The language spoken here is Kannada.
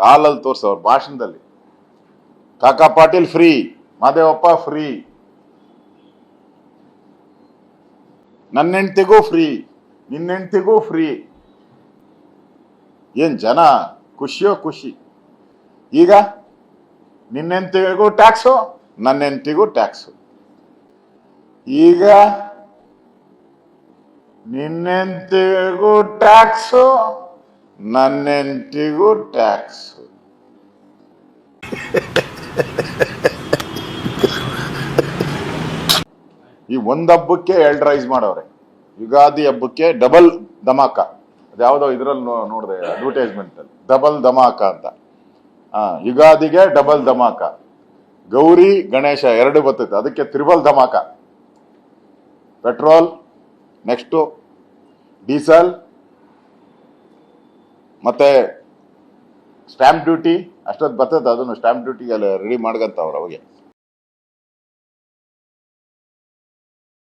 ಕಾಲಲ್ಲಿ ತೋರ್ಸವ್ರ ಭಾಷಣದಲ್ಲಿ. ಕಾಕಾ ಪಾಟೀಲ್ ಫ್ರೀ ಮಾದೇವಪ್ಪ ಫ್ರೀ ನನ್ನ ಹೆಂಡ್ತಿಗೂ ಫ್ರೀ ನಿನ್ನ ಹೆಂಡ್ತಿಗೂ ಫ್ರೀ ಏನ್ ಜನ ಖುಷಿಯೋ ಖುಷಿ. ಈಗ ನಿನ್ನ ಟ್ಯಾಕ್ಸು ನನ್ನ ಹೆಂಡತಿಗೂ ಟ್ಯಾಕ್ಸು ಈಗ ನಿನ್ನೆಂತಿಗೂ ಟ್ಯಾಕ್ಸು ನನ್ನೆಂಟಿಗೂ ಟ್ಯಾಕ್ಸು. ಈ ಒಂದ್ ಹಬ್ಬಕ್ಕೆ ಎರಡು ರೈಸ್ ಮಾಡವ್ರೆ. ಯುಗಾದಿ ಹಬ್ಬಕ್ಕೆ ಡಬಲ್ ಧಮಾಕ. ಅದ್ಯಾವುದೋ ಇದ್ರಲ್ಲಿ ನೋಡಿದೆ ಅಡ್ವರ್ಟೈಸ್ಮೆಂಟ್ ಅಲ್ಲಿ ಡಬಲ್ ಧಮಾಕ ಅಂತ. ಯುಗಾದಿಗೆ ಡಬಲ್ ಧಮಾಕ. ಗೌರಿ, ಗಣೇಶ ಎರಡು ಬರ್ತೈತೆ. ಅದಕ್ಕೆ ತ್ರಿಬಲ್ ಧಮಾಕ. ಪೆಟ್ರೋಲ್, ನೆಕ್ಸ್ಟು ಡೀಸೆಲ್ ಮತ್ತೆ ಸ್ಟ್ಯಾಂಪ್ ಡ್ಯೂಟಿ ಅಷ್ಟೊತ್ತು ಬರ್ತದೆ ಅದನ್ನು ಸ್ಟ್ಯಾಂಪ್ ಡ್ಯೂಟಿಗೆ ರೆಡಿ ಮಾಡ್ಕಂತವ್ರು ಅವಾಗೆ